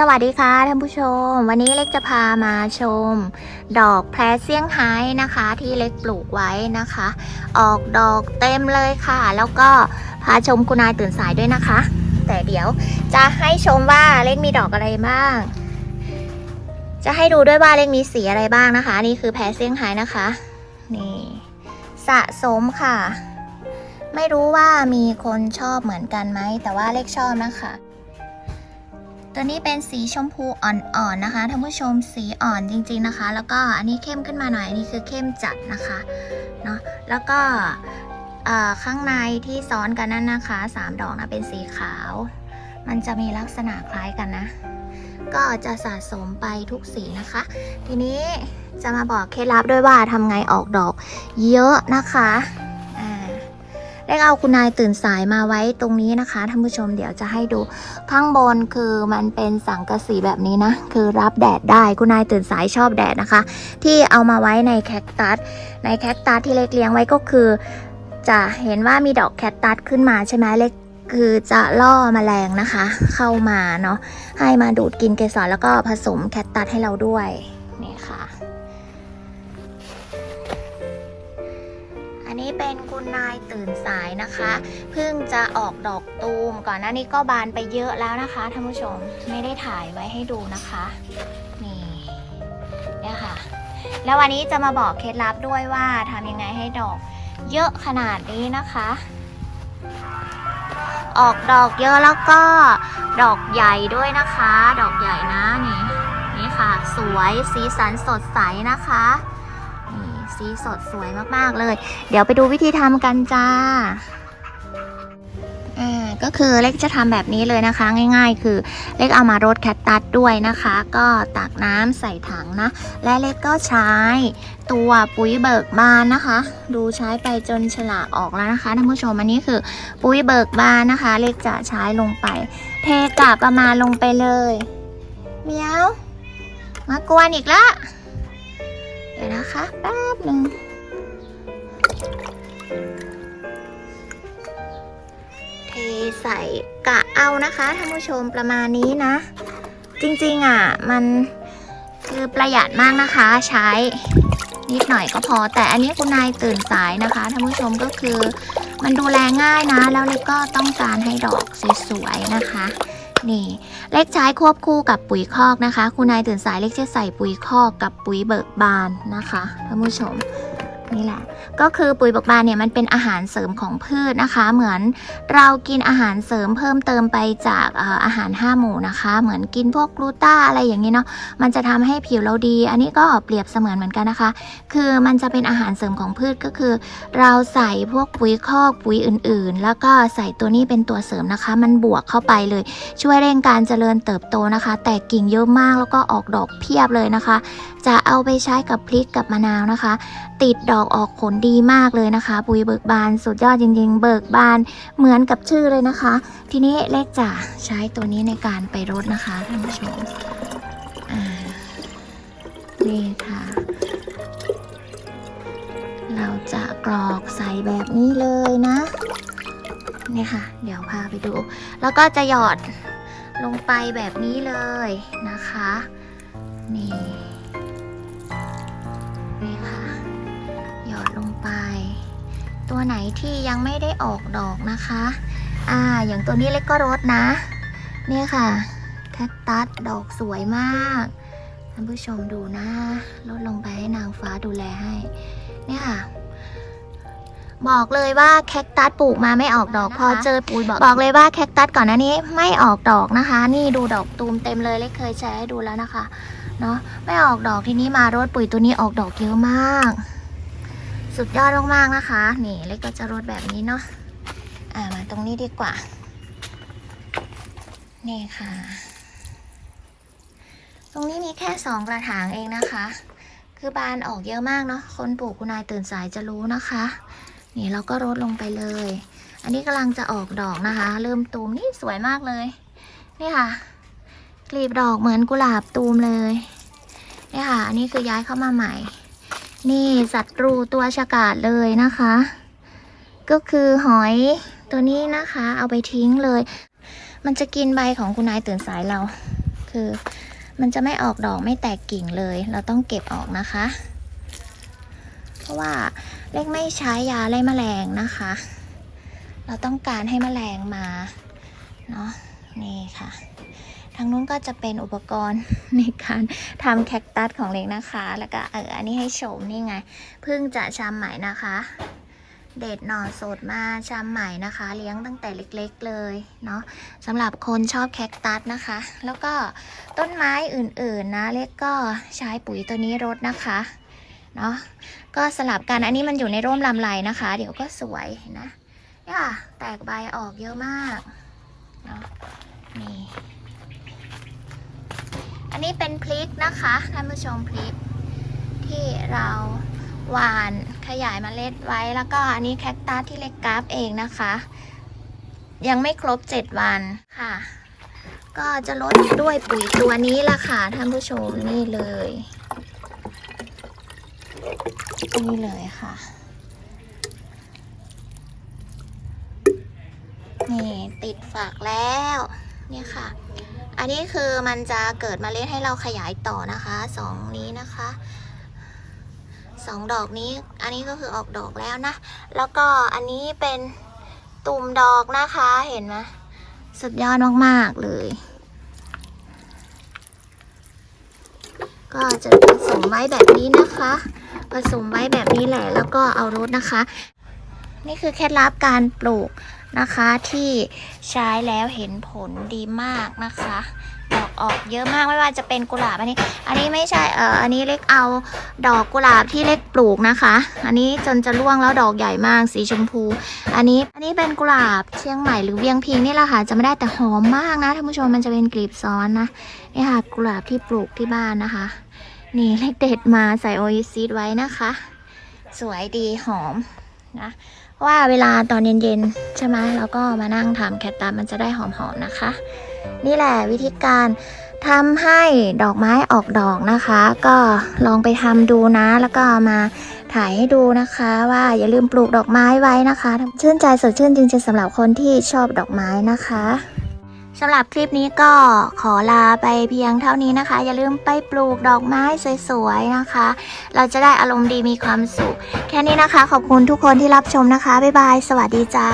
สวัสดีค่ะท่านผู้ชม วันนี้เล็กจะพามาชม ดอกแพรเซี่ยงไฮ้นะคะ ที่เล็กปลูกไว้นะคะ ออกดอกเต็มเลยค่ะ แล้วก็พาชมคุณนายตื่นสายด้วยนะคะ แต่เดี๋ยวจะให้ชมว่าเล็กมีดอกอะไรบ้าง จะให้ดูด้วยว่าเล็กมีสีอะไรบ้างนะคะ นี่คือแพรเซี่ยงไฮ้นะคะนี่สะสมค่ะ ไม่รู้ว่ามีคนชอบเหมือนกันไหมแต่ว่าเล็กชอบนะคะ ตัวนี้เป็นสีชมพูอ่อนๆนะคะท่านผู้ชมสีอ่อนจริงๆนะคะ แล้วก็อันนี้เข้มขึ้นมาหน่อยอันนี้คือเข้มจัดนะคะเนาะแล้วก็ข้างในที่ซ้อนกันนั่นนะคะสามดอกนะเป็นสีขาว มันจะมีลักษณะคล้ายกันนะ ก็จะสะสมไปทุกสีนะคะ ทีนี้จะมาบอกเคล็ดลับด้วยว่าทำไงออกดอกเยอะนะคะ ได้เอาคุณนายตื่นสายมาไว้ตรงนี้นะคะท่านผู้ชมเดี๋ยวจะให้ดูข้างบนคือมันเป็นสังกะสีแบบนี้นะ คือรับแดดได้คุณนายตื่นสายชอบแดดนะคะ ที่เอามาไว้ในแคคตัสในแคคตัสที่เล็กเลี้ยงไว้ก็คือ จะเห็นว่ามีดอกแคคตัสขึ้นมาใช่ไหมเล็กคือจะล่อแมลงนะคะ เข้ามาเนาะให้มาดูดกินเกสรแล้วก็ผสมแคคตัสให้เราด้วย เป็นคุณนายตื่นสายนะคะเพิ่งจะออกดอกตูม ก่อนหน้านี้ก็บานไปเยอะแล้วนะคะท่านผู้ชมไม่ได้ถ่ายไว้ให้ดูนะคะนี่เนี่ยค่ะ แล้ววันนี้จะมาบอกเคล็ดลับด้วยว่าทำยังไงให้ดอกเยอะขนาดนี้นะคะ ออกดอกเยอะแล้วก็ดอกใหญ่ด้วยนะคะ ดอกใหญ่นะนี่นี่ค่ะ สวยสีสันสดใสนะคะ สีสดสวยมากๆเลย เดี๋ยวไปดูวิธีทำกันจ้าอ่าก็คือเล็กจะทำแบบนี้เลยนะคะ ง่าย ๆ คือเล็กเอามารดแคตตัสด้วยนะคะ ก็ตักน้ำใส่ถังนะ และเล็กก็ใช้ตัวปุ๋ยเบิกบานนะคะ ดูใช้ไปจนฉลากออกแล้วนะคะท่านผู้ชมอันนี้คือปุ๋ยเบิกบานนะคะ เล็กจะใช้ลงไป เทกะประมาณลงไปเลยเมียวมากวนอีกและเดี๋ยวนะคะแป๊บหนึ่งเทใส่กะเอานะคะท่านผู้ชมประมาณนี้นะ จริงๆอะ มันคือประหยัดมากนะคะใช้นิดหน่อยก็พอ แต่อันนี้คุณนายตื่นสายนะคะท่านผู้ชมก็คือ มันดูแลง่ายนะ แล้วเล็กก็ต้องการให้ดอกสวยๆนะคะ นี่ เล็กใช้ควบคู่กับปุ๋ยคอกนะคะ คุณนายตื่นสายเล็กจะใส่ปุ๋ยคอกกับปุ๋ยเบิกบานนะคะท่านผู้ชม นี่แหละ ก็คือปุ๋ยบอกบานเนี่ยมันเป็นอาหารเสริมของพืชนะคะ เหมือนเรากินอาหารเสริมเพิ่มเติมไปจากอาหารห้าหมู่นะคะ เหมือนกินพวกกลูต้าอะไรอย่างนี้เนาะมันจะทำให้ผิวเราดี อันนี้ก็เปรียบเสมือนเหมือนกันนะคะ คือมันจะเป็นอาหารเสริมของพืชก็คือ เราใส่พวกปุ๋ยคอกปุ๋ยอื่นๆ แล้วก็ใส่ตัวนี้เป็นตัวเสริมนะคะ มันบวกเข้าไปเลย ช่วยเร่งการเจริญเติบโตนะคะ แตกกิ่งเยอะมากแล้วก็ออกดอกเพียบเลยนะคะ จะเอาไปใช้กับพริกกับมะนาวนะคะ ติดดอกออกผลดีมากเลยนะคะ ปุ๋ยเบิกบานสุดยอดจริงๆ เบิกบานเหมือนกับชื่อเลยนะคะ ทีนี้เล็กจะใช้ตัวนี้ในการไปรดนะคะท่านผู้ชมนี่ค่ะ เราจะกรอกใส่แบบนี้เลยนะนี่ค่ะ เดี๋ยวพาไปดู แล้วก็จะหยอดลงไปแบบนี้เลยนะคะ นี่ ตัวไหนที่ยังไม่ได้ออกดอกนะคะ อ่า อย่างตัวนี้เล็กก็รดนะ เนี่ยค่ะแคคตัสดอกสวยมากท่านผู้ชมดูนะลดลงไปให้นางฟ้าดูแลให้ เนี่ยค่ะ บอกเลยว่าแคคตัสปลูกมาไม่ออกดอก พอเจอปุ๋ยบอกบอกเลยว่าแคคตัสก่อนหน้านี้ไม่ออกดอกนะคะ นี่ดูดอกตูมเต็มเลยเล็กเคยแชร์ให้ดูแล้วนะคะ เนาะไม่ออกดอกทีนี้มารดปุ๋ยตัวนี้ออกดอกเยอะมาก สุดยอดมากๆนะคะ นี่เล็กก็จะรดแบบนี้เนาะอ่ามาตรงนี้ดีกว่า นี่ค่ะ ตรงนี้มีแค่สองกระถางเองนะคะ คือบานออกเยอะมากเนาะคนปลูกคุณนายตื่นสายจะรู้นะคะ นี่เราก็รดลงไปเลย อันนี้กำลังจะออกดอกนะคะ เริ่มตูมนี่สวยมากเลย นี่ค่ะกลีบดอกเหมือนกุหลาบตูมเลยนี่ค่ะ อันนี้คือย้ายเข้ามาใหม่ นี่ศัตรูตัวฉกาจเลยนะคะ ก็คือหอยตัวนี้นะคะ เอาไปทิ้งเลย มันจะกินใบของคุณนายตื่นสายเรา คือมันจะไม่ออกดอกไม่แตกกิ่งเลย เราต้องเก็บออกนะคะ เพราะว่าเล็กไม่ใช้ยาไล่แมลงนะคะ เราต้องการให้แมลงมาเนาะนี่ค่ะ ทางนู้นก็จะเป็นอุปกรณ์ในการทำแคคตัสของเล็กนะคะ แล้วก็เอออันนี้ให้ชมนี่ไง เพิ่งจะชำใหม่นะคะ เด็ดหน่อสดมาชำใหม่นะคะ เลี้ยงตั้งแต่เล็กๆเลยเนาะสำหรับคนชอบแคคตัสนะคะ แล้วก็ต้นไม้อื่นๆนะ เล็กก็ใช้ปุ๋ยตัวนี้รดนะคะเนาะก็สลับกันอันนี้มันอยู่ในร่มลำไรนะคะ เดี๋ยวก็สวยนะเนี่ยค่ะแตกใบออกเยอะมากเนาะนี่ อันนี้เป็นพริกนะคะท่านผู้ชมพริก ที่เราหวานขยายมเมล็ดไว้แล้วก็อันนี้แคคตัสที่เล็กกราฟเองนะคะ ยังไม่ครบ7วันค่ะ ก็จะลดด้วยปุ๋ยตัวนี้ละค่ะท่านผู้ชมนี่เลยนี่เลยค่ะ นี่ติดฝักแล้ว เนี่ยค่ะ อันนี้คือมันจะเกิดเมล็ดให้เราขยายต่อนะคะสองนี้นะคะสองดอกนี้ อันนี้ก็คือออกดอกแล้วนะ แล้วก็อันนี้เป็นตุ่มดอกนะคะเห็นไหมสุดยอดมากๆเลย ก็จะผสมไว้แบบนี้นะคะ ผสมไว้แบบนี้แหละ แล้วก็เอารดนะคะ นี่คือเคล็ดลับการปลูกนะคะที่ใช้แล้วเห็นผลดีมากนะคะดอกออกเยอะมากไม่ว่าจะเป็นกุหลาบอันนี้ อันนี้ไม่ใช่เอออันนี้เล็กเอาดอกกุหลาบที่เล็กปลูกนะคะ อันนี้จนจะร่วงแล้วดอกใหญ่มากสีชมพู อันนี้อันนี้เป็นกุหลาบเชียงใหม่หรือเวียงพิงนี่แหละค่ะจะไม่ได้แต่หอมมากนะท่านผู้ชมมันจะเป็นกลีบซ้อนนะนี่ค่ะกุหลาบที่ปลูกที่บ้านนะคะ นี่เล็กเด็ดมาใส่โออิซีดไว้นะคะ สวยดีหอมนะ ว่าเวลาตอนเย็นๆใช่ไหมแล้วก็มานั่งทำแคตตามันจะได้หอมๆนะคะ นี่แหละวิธีการทำให้ดอกไม้ออกดอกนะคะ ก็ลองไปทำดูนะ แล้วก็มาถ่ายให้ดูนะคะ ว่าอย่าลืมปลูกดอกไม้ไว้นะคะ ชื่นใจสดชื่นจริงๆสำหรับคนที่ชอบดอกไม้นะคะ สำหรับคลิปนี้ก็ขอลาไปเพียงเท่านี้นะคะ อย่าลืมไปปลูกดอกไม้สวยๆนะคะ เราจะได้อารมณ์ดีมีความสุข แค่นี้นะคะ ขอบคุณทุกคนที่รับชมนะคะ บ๊ายบาย สวัสดีจ้า